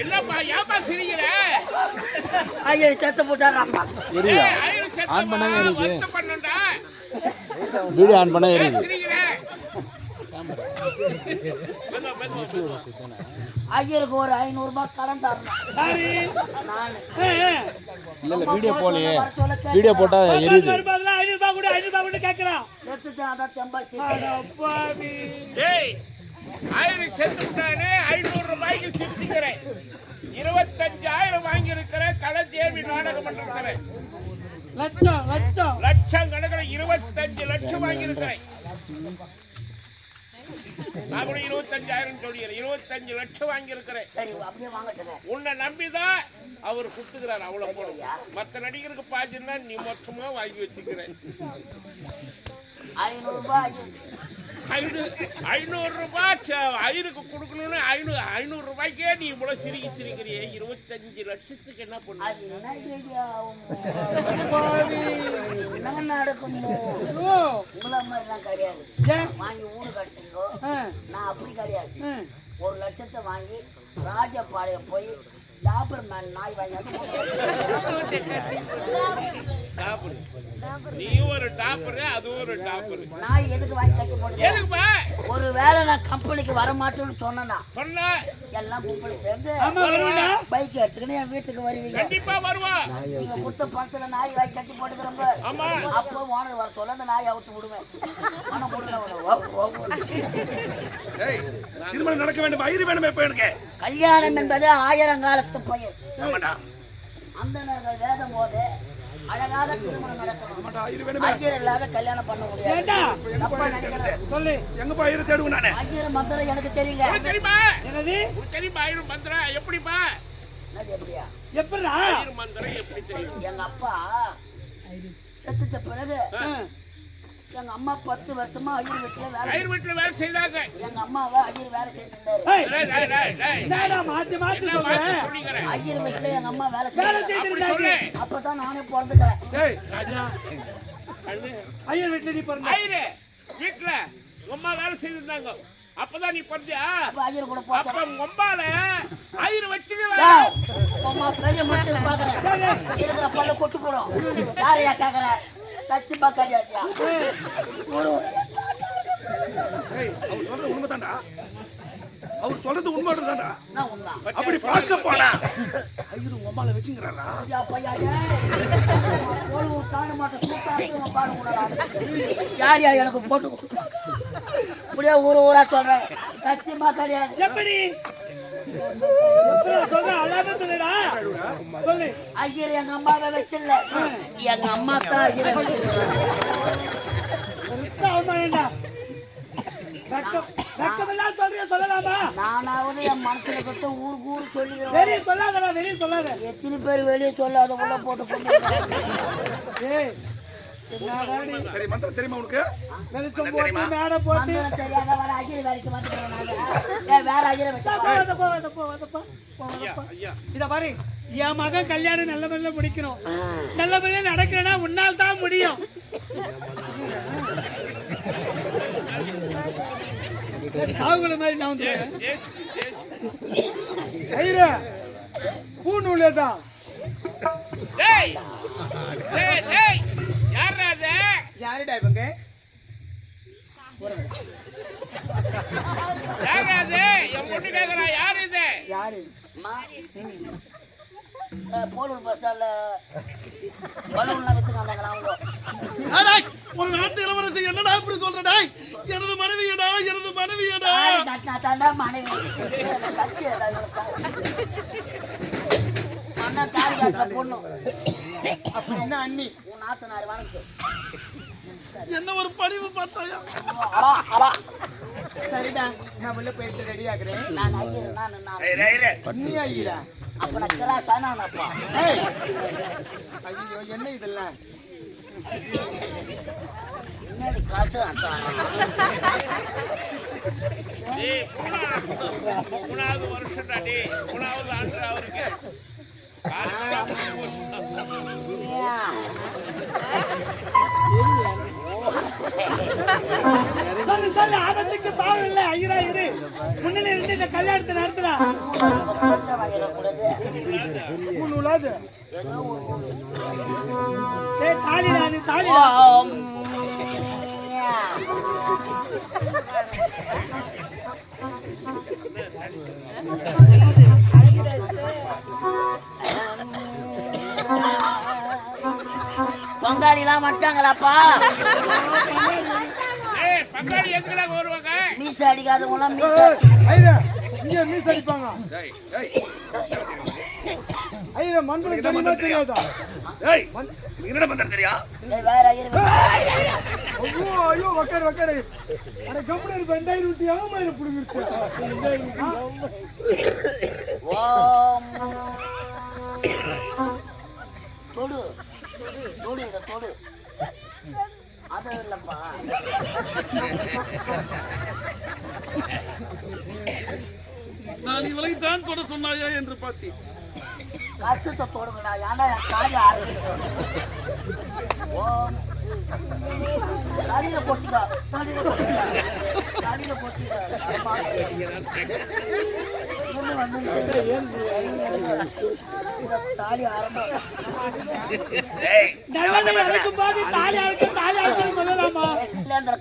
இல்லப்பா ஏப்பா சிரிக்கிற? ஐயா செத்து ஆன் பண்ணாங்க எரியுது. வீடியோ ஆன் பண்ணா எரியுது. ஐயருக்கு ஒரு ஐநூறு ரூபாய் கடன் தரணும். நானு. இல்ல இல்ல வீடியோ போலையே வீடியோ போட்டா எரியுது. செத்துட்டு அதான் தெம்பா சீக்கிரம் ஏய், ஐயரு செத்து விட்டானே, ஐநூறு ரூபாய்க்கு சிரிச்சுக்கிறேன். இருபத்தஞ்சாயிரம் வாங்கியிருக்கிறேன் கலை தேவி நாடகம் பண்ணிருக்கிறேன். லட்சம் லட்சம். லட்சம் கணக்கில் இருபத்தஞ்சு லட்சம் வாங்கியிருக்கிறேன். நான் கூட இருபத்தஞ்சாயிரம் சொல்லிடுறேன். இருபத்தஞ்சு லட்சம் வாங்கியிருக்கிறேன். சரி அப்படியே வாங்கட்டுங்க உன்னை நம்பிதான் அவர் கொடுத்துக்கிறார் அவ்வளவு போடும் மத்த நடிகருக்கு பாஜின்னா நீ மொத்தமா வாங்கி வச்சுக்கிறேன். ஐநூறு ரூபாய் ஐநூறு ஐநூறு ரூபாய் ச- ஐயருக்கு கொடுக்கணும்னு ஐநூறு ஐநூறு ரூபாய்க்கே நீ இவ்வளவு சிரிக்கி சிரிக்கிறியே. இருபத்தஞ்சு லட்சத்துக்கு என்ன பண்ணு அது என்ன இது ஆகுமோ? என்ன நடக்குமோ? உங்களை மாதிரிலாம் கிடையாது. வாங்கி ஊடு கட்டுங்கோ நான் அப்படி கிடையாது. ஒரு லட்சத்தை வாங்கி ராஜபாளையம் போய் டாபர் மேன் நாய் வாங்கி டாப்பர் நீ ஒரு டாப்பர் அது ஒரு டாப்பர். நாய் எதுக்கு வாங்கி கட்டி போட்டு எதுக்குப்பா? ஒரு வேளை நான் கம்பெனிக்கு வர மாட்டேன்னு சொன்னேன்னா சொன்ன. எல்லாம் கும்பல் சேர்ந்து பைக் எடுத்துக்கின்னு என் வீட்டுக்கு வருவீங்க. கண்டிப்பா வருவா. நீங்க கொடுத்த பணத்துல நாய் வாங்கி கட்டி போட்டுக்கிறப்ப ஆமா. அப்போ ஓனர் வர சொல்ல அந்த நாயை அவுத்து விடுவேன். ஆனா திருமணம் நடக்க வேண்டும் ஐயர் வேணுமே இப்ப எனக்கு. கல்யாணம் என்பது ஆயிரங்காலத்து பயிர் ஆமாடா. அந்த நேரங்கள் வேதம் போது அழகாக திருமணம் நடக்கணும். ஐயர் இல்லாத கல்யாணம் பண்ண முடியாது. சொல்லு. எங்கப்பா ஐயர் தேடுவேன் நானே. ஐயர் மந்திரம் எனக்கு உனக்கு தெரியுமா? என்னது? தெரியுமா? ஐயர் மந்திரம் எப்படிப்பா எப்படியா? மந்திரம் எப்படி தெரியும்? எங்க அப்பா செத்துட்ட பிறகு எங்க அம்மா பத்து வருஷமா ஐயர் வீட்டுல வேலை ஐயர் வீட்டுல வேலை செய்தாங்க. எங்க அம்மாவை ஐயர் வேலை செய்திருந்தாரு ஏய், டேய், டேய், டேய், டேய். என்னடா மாத்தி மாத்தி ஐயர் வீட்டுல எங்க அம்மா வேலை சொல்லு. அப்பதான் நானே பிறந்துக்கிறேன் ஐயர் வீட்டுல நீ பிறந்த ஐயரு வீட்டுல அம்மா வேலை செய்திருந்தாங்க அப்பதான் நீ பிறந்தியா? அப்ப ஐயர் கூட அப்ப அம்மால ஐயர் வச்சுட்டு அம்மா பெரிய மட்டும் பாக்குறேன். இருக்கிற பல்ல கொட்டு போடும். யாரையா கேக்குற? சத்தியமா கிடையாதுயா ஒரு ஏய் அவர் சொல்றது உண்மைதான்டா. அவர் சொல்றது உண்மை. தான்டா அப்படி பார்க்க போனா ஐயர் உங்க அம்மால வச்சுங்கிறாரா? ஐயா ஒரு பாடு கூட யார் யா எனக்கு போட்டு? இப்படியே ஊர் ஊரா சொல்றேன். சத்தியமா கிடையாது எப்படி? ஐயர் எங்க அம்மாவை வச்சிடல எங்க அம்மா தான் ஐயரை நானாவது என் மனசுல கொடுத்து ஊருக்கு ஊர் சொல்லிக்கிறேன் வெளியே சொல்லாதடா வெளியே சொல்லாத எத்தனை பேர் வெளியே சொல்லாத உள்ள போட்டு கொண்டு சரி மந்திரம் தெரியுமா உனக்கு? வெளிச்சம் போட்டு மேடை போட்டு. தெரியாத? வர வேலைக்கு வேற இத பாரு என் மகன் கல்யாணம் நல்ல முறையில் முடிக்கணும். நல்ல முறையில் நடக்கிறேன்னா உன்னால் தான் முடியும். அவங்கள மாதிரி நான் வந்து ஐயா பூநூலே தான். யாருடா இவங்க? யாரா போலூர் பஸ் ஸ்டாண்ட்ல பலூன்லாம் வித்துக்காண்டாங்களா அவங்க? ஒரு நாட்டு இளவரசி என்னடா இப்படி சொல்றடா எனது மனைவியடா எனது மனைவியடா. மனைவி. பொண்ணு அப்ப என்ன அண்ணி உன் நாத்தனார் வணக்கு என்ன ஒரு படிவு பார்த்தாயா சரிடா நான் உள்ள போயிட்டு ரெடி ஆகுறேன். நான் ஐயர் நான் நான் நீ ஐயரா அப்ப நான் கிளாஸ் ஆனாப்பா ஏய். ஐயோ என்ன இதெல்லாம்? முன்னாடி காசு மூணாவது ஆண்டு அவருக்கு. போச்சுடா. சொல்லு சொல்லு ஆபத்துக்கு பாவம் இல்லை. ஐயரா இரு. முன்னிலை இருந்து இந்த கல்யாணத்தை நடத்துறா ஊரு. ஏய் தாலிடா அது தாலிடா. பங்காளிலாம் வந்துட்டாங்களாப்பா? மீசை அடிக்காதவங்களாம் மீசை ஐயா இங்க மீஸ் அடிப்பாங்க. டேய் டேய். ஐயா மந்திரம் தெரியுமா தெரியாதா? டேய் நீ என்னடா பண்ற தெரியா? ஏய், வேற இரு. ஐயோ ஐயோ வக்கார் வக்கார் அட கம்பெனி ரெண்டாயிரம் ஆமாயிரம் ஓம். தொடு இதை தொடு. அது இல்லப்பா. நான் இவளை தான் தொட சொன்னாயா என்று பார்த்தேன் கஷ்டத்தை தொடுங்கடா ஏன்டா என் காலி ஆரம்பிச்சு ஓம் தலையில கொட்டிக்கா தலையில கொட்டிக்கா தலையில கொட்டிக்கா அம்மா. இருந்து வந்து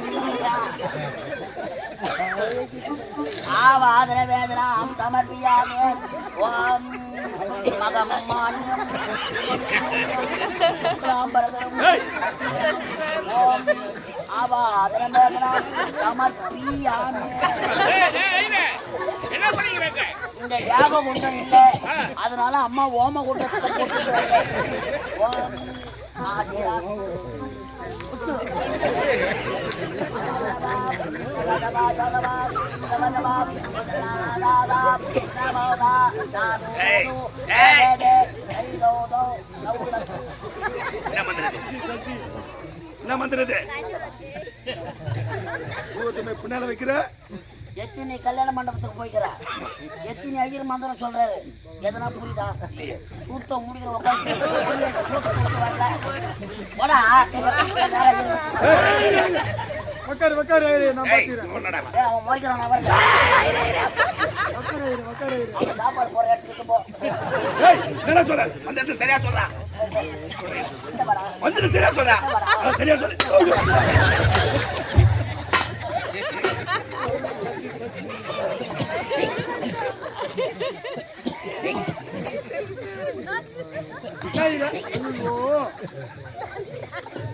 இந்த ஆவாதன வேதனாம் சமர்ப்பியாமே. ஓம் மகமான்யம் சுக்லாம்பரதரம் ஓம் ஆவாதன வேதனாம் சமர்ப்பியாமே. இந்த யாக குண்டம் இல்ல. அதனால அம்மா ஓம குண்டத்தை போட்டுக்கிறாங்க ஓம் ஆசிரா என்ன பண்றது என்ன பின்னால வைக்கிற எத்தனை கல்யாண மண்டபத்துக்கு ஐயர் மந்திரம் சொல்றாரு எதனா புரியுதா முடிக்கிற உட்காந்து போடா வக்கார் வக்கார் நான் ஏய், அவன் மோய்க்கிறான் அவருக்கு வக்கார் வக்கார் அவன் சாப்பாடு போற இடத்துக்கு போ. ஏய் என்ன சொல்ற? அந்த இடத்துல சரியா சொல்றா. வந்துட்டு சரியா சொல்றா? சரியா சொல்லு. ஐயோ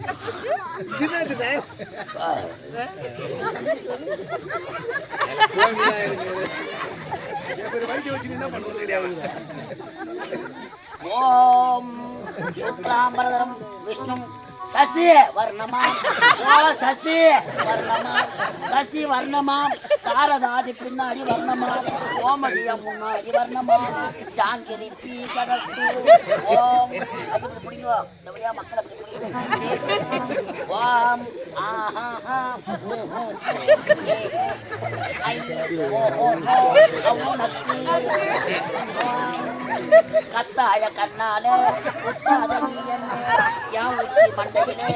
எப்படி வைத்திய வச்சு என்ன பண்ணுறது தெரியாது ஓம் சுக்லாம்பரதரம் விஷ்ணு சசி வர்ணமா. சசி வர்ணமா. சசி வர்ணமா. சாரதாதி பின்னாடி வர்ணமா. ஓமதியம் முன்னாடி வர்ணமா. ஜாங்கிரி பீ கதஸ்து ஓம். அது இப்படி பிடிக்குவா எப்படியா ஓம் ஆஹா கத்தாழ கண்ணால மண்டையிலே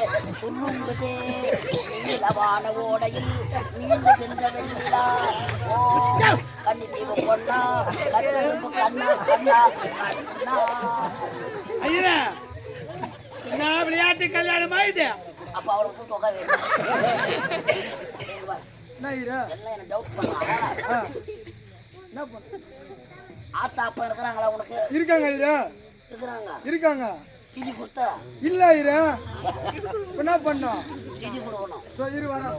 ஓடையில் நீந்துகின்ற ஓ கண்ணி தீவு கண்ணா கண்ணா. கண்ணா ஐயா விளையாட்டு கல்யாணமா இது அப்ப அவரை கூட்டு உட்காரு என்ன பண்ணா? என்ன பண்ண ஆத்தா அப்பா இருக்கிறாங்களா உனக்கு? இருக்காங்க ஐயா இருக்கிறாங்க. இருக்காங்க. திதி கொடுத்தா? இல்ல ஐயா என்ன பண்ணோம் திதி கொடுக்கணும். இரு வரேன்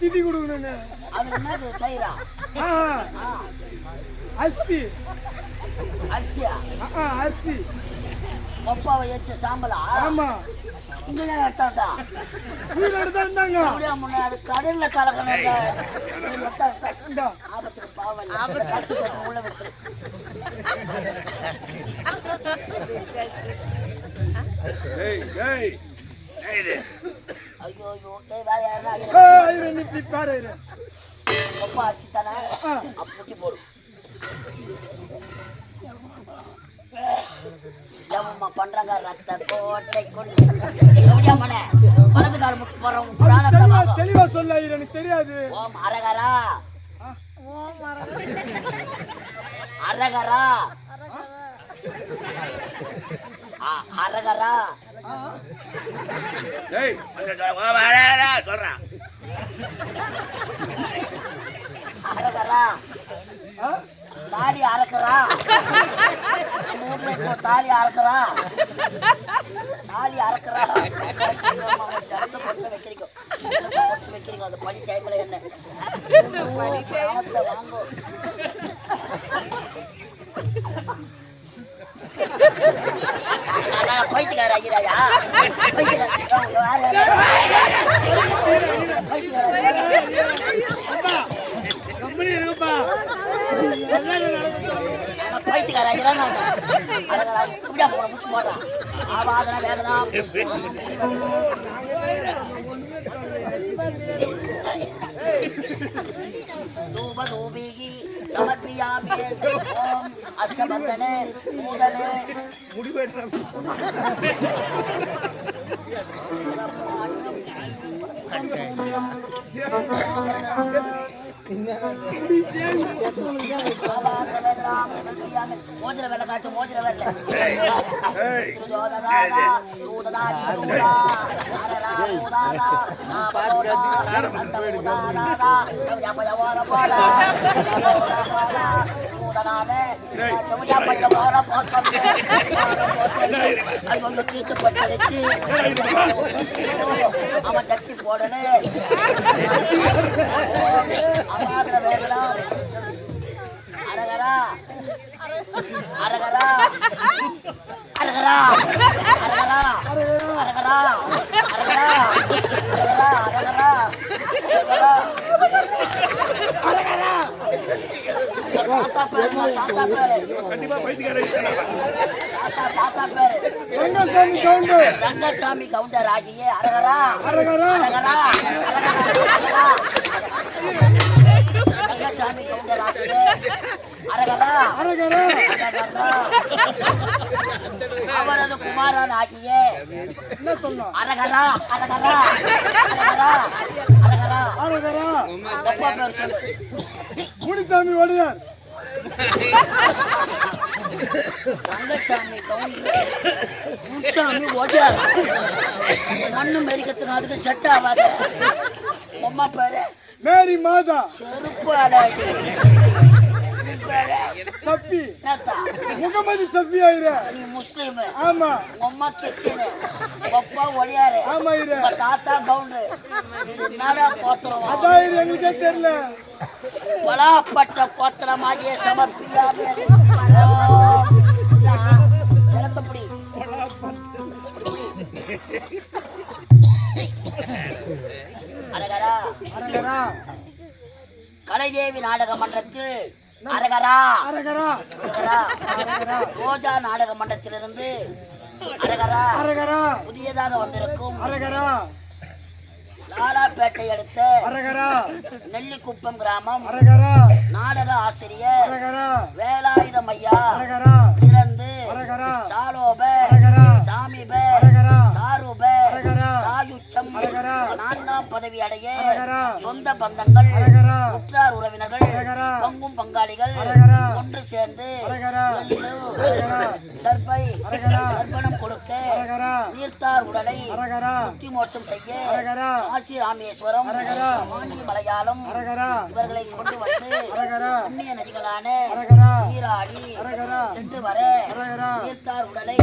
திதி கொடுக்கணுங்க. அது என்னது தயிரா? அரிசி. அரிசியா? அரிசி. பப்பாவை ஏற்ற சாம்பலா? ஆமா. இங்க எடுத்தாண்டா உயிரோடு தான் இருந்தாங்க. அப்படியே முன்ன அது கடல்ல கலக்கணும் எடுத்தா எடுத்தா. ஆபத்துக்கு பாவம் ஆபத்து. போட்டு உள்ள வச்சிரு ஏய் ஏய். ஐயோ ஐயோ டேய் வேற யாரா ஐயோ, நீ இப்படி பாரு தானே. அப்படி போடு. ஏம்மா பண்றாங்க ரத்த கோட்டை கொண்டு எப்படியா மனே? வலது கால் முட்டு போறோம் பிராணத்தை தெளிவா சொல்ல எனக்கு தெரியாது. ஓம் அரகரா? அரகரா? ஆ, அரகரா? ஏய் சொல்றான்? தாலி அறக்குறா. நம்ம தாலி அறக்குறா. தாலி அறக்குறா. ஜலத்தை போட்டு வைக்கிறீங்க வைக்கிறீங்க அந்த பனி டைம்ல என்ன வாங்கும் ஐயராயா பைத்துக்கார ஐயரா நான் வேதனா धूपेगी समर्पयामि ओम अष्टबंधने पूजने। मुड़ी बैठ रहा हूँ மோதிர வேலை காட்டு மோதிர வேலை அதனால செவிலியா பையில போற போட்டோம் அது வந்து தீட்டு பட்டடிச்சு அவன் தட்டி அரகரா. அரகரா. கண்டிப்பா பைத்தியக்காரன். ரங்கசாமி கவுண்டு ரங்கசாமி கவுண்டர் ஆகிய அரகரா. அரகரா. அரகரா. ரங்கசாமி கவுண்டர் ஆகிய அரகரா. அரகரா. அவரது குமாரன் ஆகிய அரகரா. அரகரா. அரகரா. அரகரா. அரகரா. முனிசாமி ஒடியார் சாமி ஓட்டார் மண்ணு மெரிக்கிறதுக்கு அதுக்கு செட் ஆகாது அம்மா பாரு? மேரி மாதா. செருப்பு அடாட்டி சப்பி. முகமது சப்பி ஆயிர. நீ முஸ்லீமு. ஆமா. உங்க அம்மா கிறிஸ்டினு. அப்பா ஒடியாரு ஆமா இரு தாத்தா கவுண்டரு இது என்னடா கோத்திரம்? அதான் இரு எங்களுக்கே தெரியல. பலாப்பட்ட கோத்திரமாகிய சமர்ப்பியாமே கலைதேவி நாடக மன்றத்தில் அரகரா. அரகரா. ரோஜா நாடக மன்றத்திலிருந்து அரகரா. அரகரா. புதியதாக வந்திருக்கும் அரகரா. லாலாப்பேட்டை அடுத்த நெல்லிக்குப்பம் கிராமம் நாடக ஆசிரியர் வேலாயுதம் ஐயா திறந்து சாலோப சாமிப சாரூப சாயுச்சம் நான்காம் பதவி அடைய சொந்த பந்தங்கள் பங்காளிகள் ஒன்று சேர்ந்து தர்பை தர்ப்பணம் கொடுக்க நீர்த்தார் உடலை முக்தி மோட்சம் செய்ய காசி ராமேஸ்வரம். மாண்டி மலையாளம் இவர்களை கொண்டு வந்து புண்ணிய நதிகளான நீராடி சென்று வர நீர்த்தார் உடலை